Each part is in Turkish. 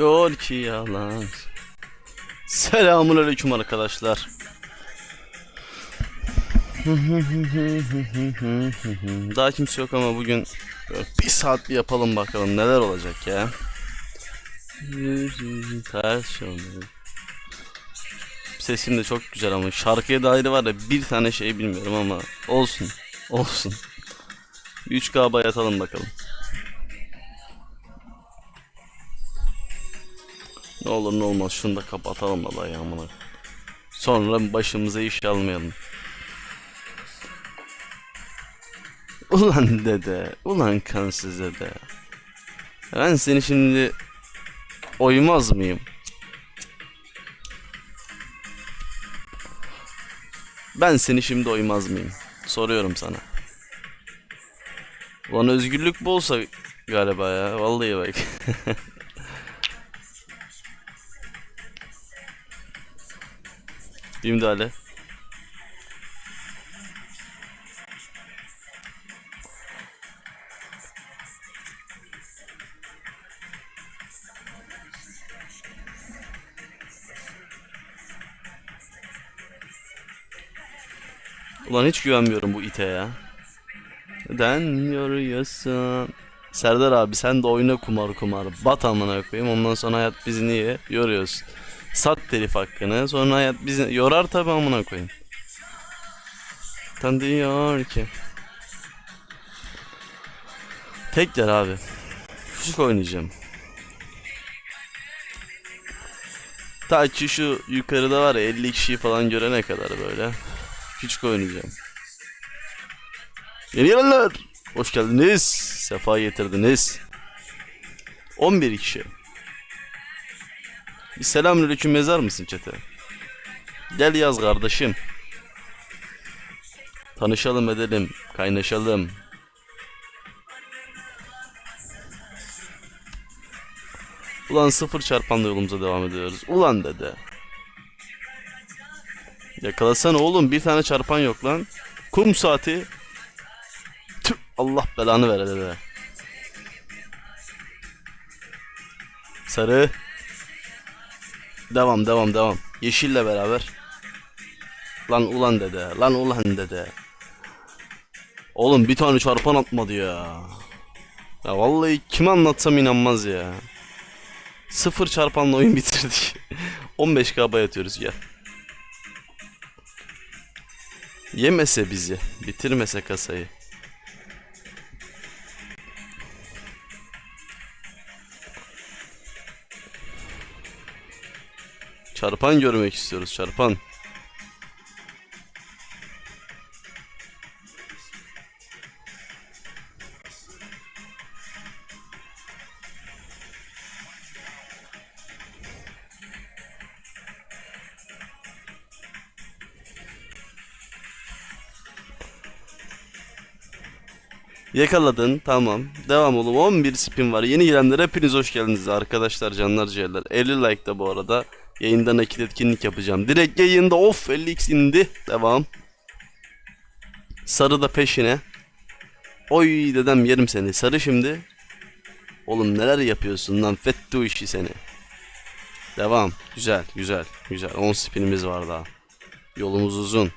Yol ki yalan. Selamun aleyküm arkadaşlar. Daha kimse yok ama bugün bir saat bir yapalım bakalım neler olacak ya. Ters. Sesim de çok güzel ama şarkıya dair var ya bir tane şey bilmiyorum ama olsun. Olsun. 3K yatalım bakalım. Ne olur ne olmaz şunu da kapatalım da ya amına. Sonra başımıza iş almayalım. Ulan dede, ulan kansız dede. Ben seni şimdi oymaz mıyım? Ben seni şimdi oymaz mıyım? Soruyorum sana. Ulan özgürlük bu olsa galiba ya. Vallahi bak. Bir müdahale. Ulan hiç güvenmiyorum bu ite ya. Neden yoruyorsun? Serdar abi sen de oyna kumar kumar. Bat amına koyayım. Ondan sonra hayat bizi niye yoruyorsun? Sat telif hakkını. Sonra hayat bizi yorar tabi amına koyayım. Tan diyor ki. Tekrar abi. Küçük oynayacağım. Ta ki şu yukarıda var ya 50 kişiyi falan görene kadar böyle. Küçük oynayacağım. Yeni gelenler. Hoş geldiniz. Sefa getirdiniz. 11 kişi. Bir selamünaleyküm yazar mısın çete? Gel yaz kardeşim. Tanışalım edelim. Kaynaşalım. Ulan sıfır çarpanla yolumuza devam ediyoruz. Ulan dede. Yakalasana oğlum bir tane çarpan yok lan. Kum saati. Tüh, Allah belanı ver dede. Sarı. Devam devam devam. Yeşille beraber. Lan ulan dede. Lan ulan dede. Oğlum bir tane çarpan atmadı ya. Ya vallahi kim anlatsam inanmaz ya. Sıfır çarpanla oyun bitirdik. 15 KB yatıyoruz gel. Yemese bizi. Bitirmese kasayı. Çarpan görmek istiyoruz çarpan. Yakaladın tamam. Devam oğlum 11 spin var. Yeni gelenler hepiniz hoş geldiniz arkadaşlar canlar ciğerler. 50 like da bu arada. Yayında nakit etkinlik yapacağım. Direkt yayında of 50x indi. Devam. Sarı da peşine. Oy dedem yerim seni. Sarı şimdi. Oğlum neler yapıyorsun lan fettu işi seni. Devam. Güzel güzel güzel. 10 spinimiz var daha. Yolumuz uzun.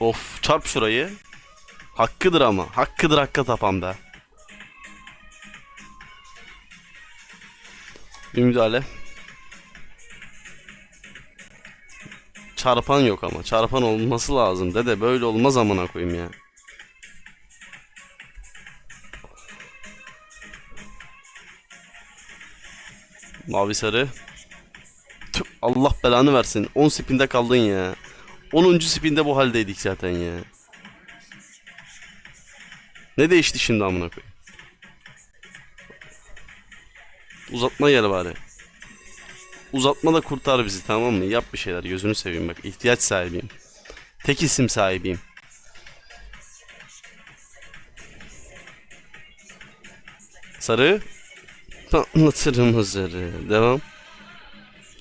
Of çarp şurayı. Hakkıdır ama. Hakkıdır hakka tapan be. Bir müdahale. Çarpan yok ama. Çarpan olması lazım. Dede böyle olmaz amına koyayım ya. Mavi sarı. Tüh, Allah belanı versin. 10 spinde kaldın ya. 10. spinde bu haldeydik zaten ya. Ne değişti şimdi amına koyayım? Uzatma gel bari. Uzatma da kurtar bizi tamam mı? Yap bir şeyler gözünü seveyim bak. ihtiyaç sahibiyim. Tek isim sahibiyim. Sarı. Anlatırım hazırı. Devam.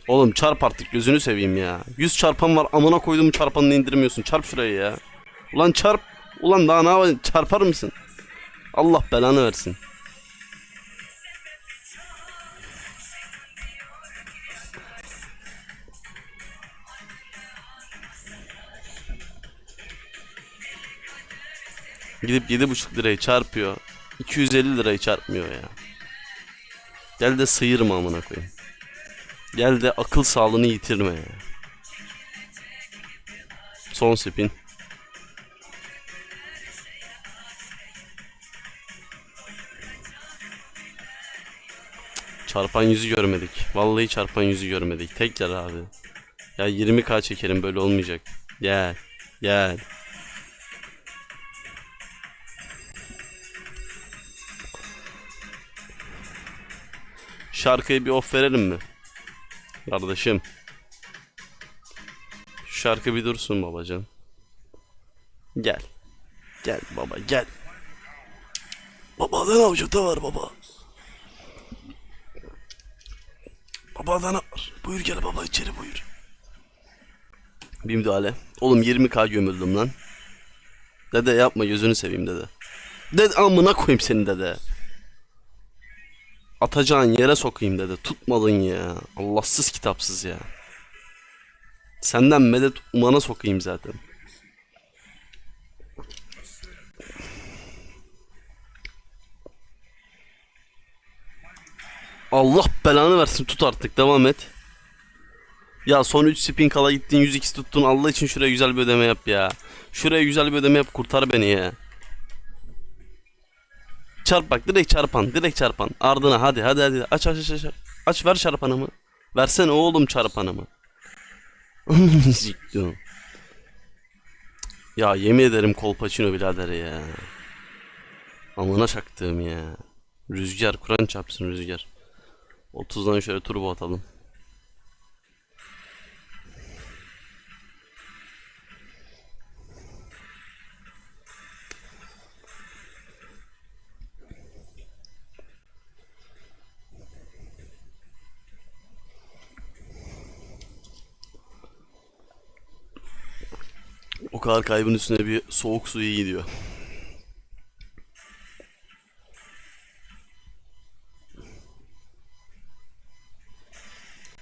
Oğlum çarp artık gözünü seveyim ya. 100 çarpan var amına koyduğum çarpanını indirmiyorsun. Çarp şurayı ya. Ulan çarp. Ulan daha ne yapayım? Çarpar mısın? Allah belanı versin. Gidip 7,5 lirayı çarpıyor. 250 lirayı çarpmıyor ya. Gel de sıyırma amına koyayım. Gel de akıl sağlığını yitirme ya. Son spin. Çarpan yüzü görmedik. Vallahi çarpan yüzü görmedik. Tekrar abi. Ya 20k çekerim böyle olmayacak. Gel. Gel. Şarkıya bir off verelim mi? Kardeşim. Şu şarkı bir dursun babacan. Gel. Gel baba gel. Babadan avucukta var baba. Babadan var. Buyur gel baba içeri buyur. Bir müdahale. Oğlum 20k gömüldüm lan. Dede yapma gözünü seveyim dede. Dede amına koyayım seni dede. Atacağın yere sokayım dede. Tutmadın ya. Allahsız kitapsız ya. Senden medet umana sokayım zaten. Allah belanı versin tut artık devam et. Ya son 3 spin kala gittin 100x tuttun Allah için şuraya güzel bir ödeme yap ya. Şuraya güzel bir ödeme yap kurtar beni ya. Çarp bak direkt çarpan direkt çarpan. Ardına hadi hadi hadi aç aç aç aç. Aç ver çarpanımı. Versene oğlum çarpanımı. Ziktim. ya yemin ederim kolpaçino birader ya. Amına çaktığım ya. Rüzgar Kur'an çarpsın rüzgar. 30'dan şöyle turbo atalım. O kadar kaybın üstüne bir soğuk su iyi gidiyor.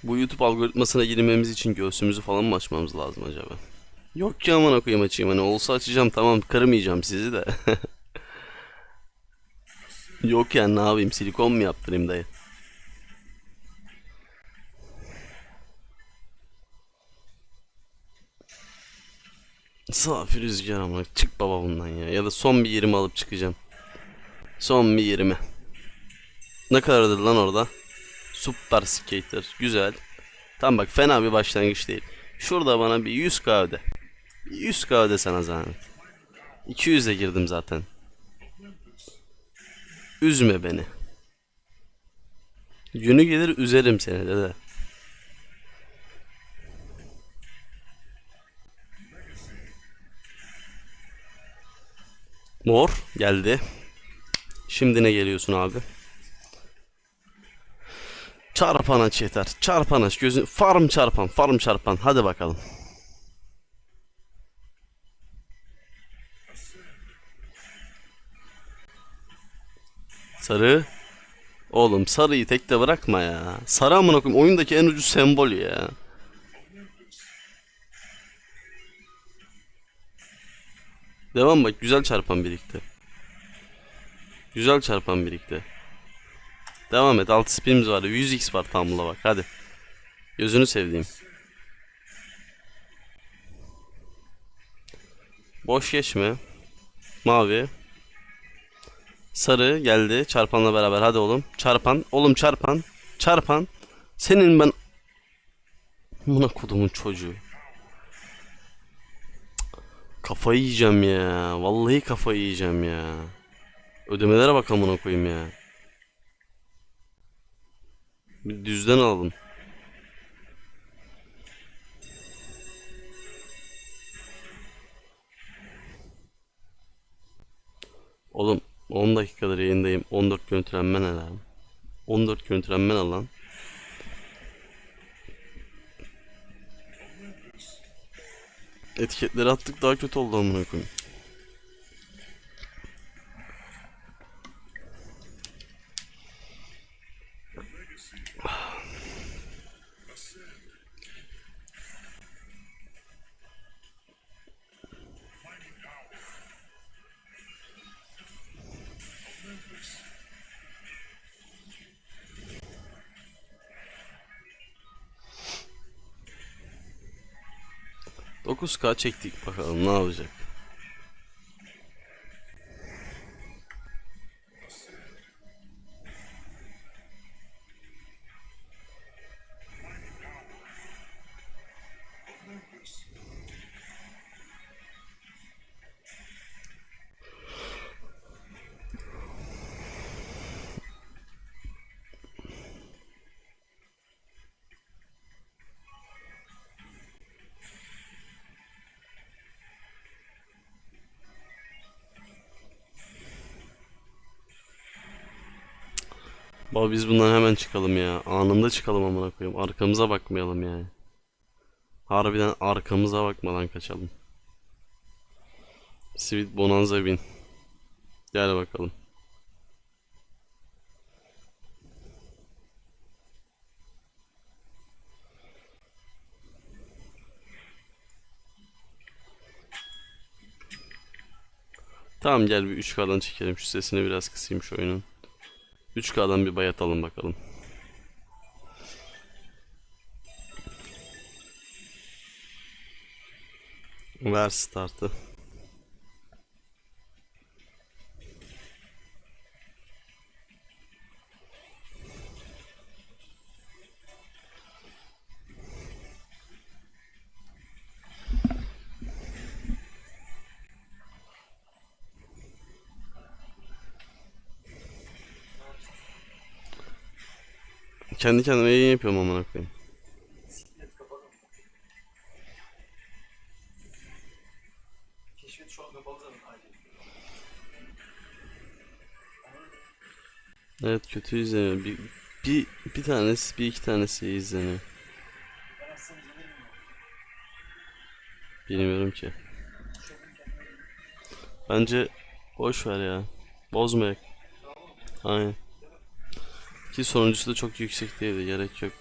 Bu YouTube algoritmasına girmemiz için göğsümüzü falan mı açmamız lazım acaba? Yok ki aman okuyayım açayım hani olsa açacağım tamam kırmayacağım sizi de. Yok yani ne yapayım silikon mu yaptırayım dayı? Safi rüzgar ama çık baba bundan ya. Ya da son bir 20 alıp çıkacağım. Son bir 20. Ne kadardır lan orada? Super Skater. Güzel. Tam bak fena bir başlangıç değil. Şurada bana bir 100k öde. Bir 100k öde sana zahmet. 200'e girdim zaten. Üzme beni. Günü gelir üzerim seni dede. Mor geldi. Şimdi ne geliyorsun abi? Çarpan aç yeter. Çarpan aç gözün. Farm çarpan. Farm çarpan. Hadi bakalım. Sarı. Oğlum sarıyı tekte bırakma ya. Sarı amına koyayım. Oyundaki en ucuz sembol ya. Devam bak güzel çarpan birikti. Güzel çarpan birikti. Devam et 6 spinimiz var 100x var tamla bak hadi. Gözünü sevdiğim. Boş geçme. Mavi. Sarı geldi çarpanla beraber hadi oğlum. Çarpan. Oğlum çarpan. Çarpan. Senin ben... Buna kodumun çocuğu. Kafayı yiyeceğim ya. Vallahi kafayı yiyeceğim ya. Ödemelere bak amına koyayım ya. Bir düzden alalım. Oğlum 10 dakikadır yayındayım. 14 görüntülenme ne lan? 14 görüntülenme ne lan? Etiketleri attık daha kötü oldu amına koyayım. 9K çektik bakalım ne yapacak. Baba biz bundan hemen çıkalım ya. Anında çıkalım amına koyayım. Arkamıza bakmayalım yani. Harbiden arkamıza bakmadan kaçalım. Sweet Bonanza bin. Gel bakalım. Tamam gel bir 3K'dan çekelim. Şu sesini biraz kısayım şu oyunun. 3K'dan bir bayat alın bakalım. Ver startı. Kendi kendime yayın yapıyorum amına koyayım. Evet kötü izleniyor. Bir, bir, bir tanesi, bir iki tanesi izleniyor. Bilmiyorum ki. Bence boş ver ya. Bozmayak. Aynen. Ki sonuncusu da çok yüksek değildi. Gerek yok.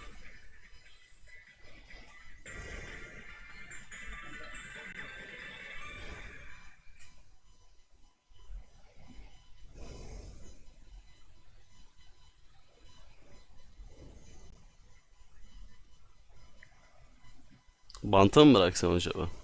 Banta mı bıraksam acaba?